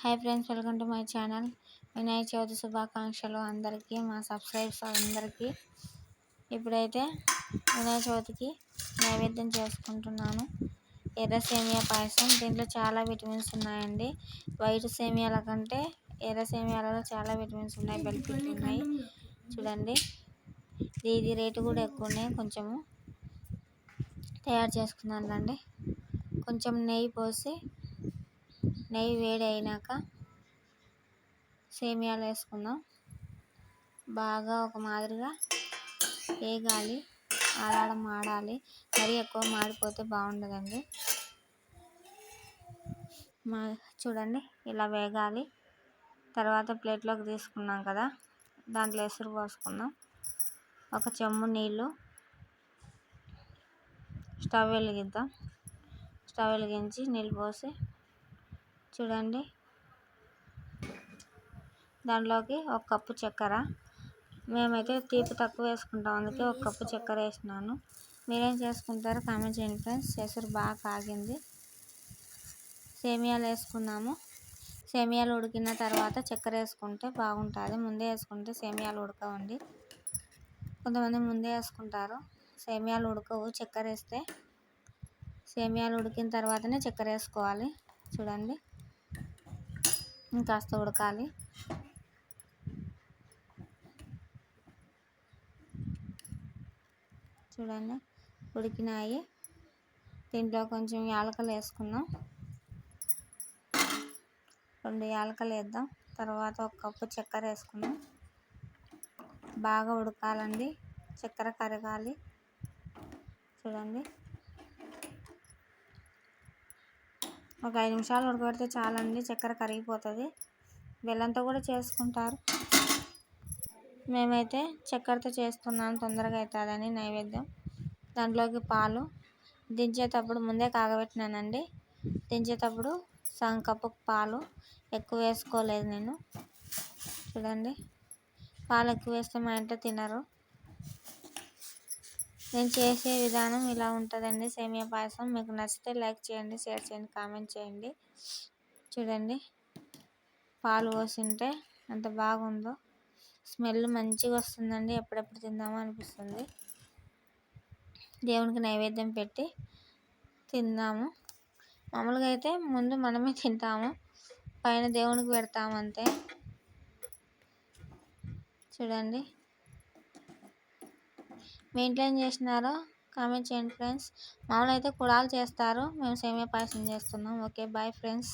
Hi friends welcome to my channel. Vinayaka Chavithi శుభాకాంక్షలు అందరికీ మా సబ్స్క్రైబర్స్ అందరికీ. ఇప్పుడైతే వినాయక చవితికి నైవేద్యం చేసుకుంటున్నాను. ఎర్ర సేమియా పాయసం. దీంట్లో చాలా విటమిన్స్ ఉన్నాయండి. వైట్ సేమియాల కంటే ఎర్ర సేమియాలలో చాలా విటమిన్స్ ఉన్నాయి బెనిఫిట్స్ ఉన్నాయి. చూడండి. ఇది రేటు కూడా ఎక్కువ ఉన్నాయి. కొంచెము తయారు చేసుకున్నాను అండి కొంచెం నెయ్యి పోసి నెయ్యి వేడి అయినాక సేమియాలు వేసుకుందాం. బాగా ఒక మాదిరిగా వేగాలి ఆడాడ మాడాలి. మరీ ఎక్కువ మాడిపోతే బాగుండదండి. మా చూడండి ఇలా వేగాలి. తర్వాత ప్లేట్లోకి తీసుకున్నాం కదా దాంట్లో ఎసురు పోసుకుందాం. ఒక చెమ్ము నీళ్ళు స్టవ్ వెలిగిద్దాం. స్టవ్ వెలిగించి నీళ్ళు పోసి చూడండి. దాంట్లోకి ఒక కప్పు చక్కెర. మేమైతే తీపి తక్కువ వేసుకుంటాం. అందుకే ఒక కప్పు చక్కెర వేసినాను. మీరేం చేసుకుంటారో కామెంట్ చేయండి ఫ్రెండ్స్. ఎసురు బాగా కాగింది. సేమియాలు వేసుకున్నాము. సేమియాలు ఉడికిన తర్వాత చక్కెర వేసుకుంటే బాగుంటుంది. ముందే వేసుకుంటే సేమియాలు ఉడకవండి. కొంతమంది ముందే వేసుకుంటారు. సేమియాలు ఉడకవు. చక్కెర వేస్తే సేమియాలు ఉడికిన తర్వాతనే చక్కెర వేసుకోవాలి. చూడండి. ఇంకాస్త ఉడకాలి. చూడండి ఉడికినాయి. దీంట్లో కొంచెం యాలకలు వేసుకుందాం. రెండు యాలకలు వేద్దాం. తర్వాత ఒక కప్పు చక్కెర వేసుకుందాం. బాగా ఉడకాలండి. చక్కెర కరగాలి. చూడండి. ఒక ఐదు నిమిషాలు ఉడకబెడితే చాలండి చక్కెర కరిగిపోతుంది. బెల్లంతో కూడా చేసుకుంటారు. మేమైతే చక్కెరతో చేస్తున్నాం తొందరగా అవుతుందని నైవేద్యం. దాంట్లోకి పాలు దించేటప్పుడు ముందే కాగబెట్టినానండి. దించేటప్పుడు సగం కప్పు పాలు ఎక్కువ వేసుకోలేదు నేను. చూడండి పాలు ఎక్కువ వేస్తే మా ఇంట్లో తినరు. నేను చేసే విధానం ఇలా ఉంటుందండి. సేమియా పాయసం. మీకు నచ్చితే లైక్ చేయండి షేర్ చేయండి కామెంట్ చేయండి. చూడండి. పాలు పోసింటే ఎంత బాగుందో. స్మెల్ మంచిగా వస్తుందండి. ఎప్పుడెప్పుడు తిందామో అనిపిస్తుంది. దేవునికి నైవేద్యం పెట్టి తిందాము. మామూలుగా అయితే ముందు మనమే తింటాము. పైన దేవునికి పెడతాము అంతే చూడండి. మెయింటైన్ చేసినారో కామెంట్ చేయండి ఫ్రెండ్స్. మామూలు అయితే కుడాలు చేస్తారు. మేము సేమియా పాయసం చేస్తున్నాం. Okay bye friends.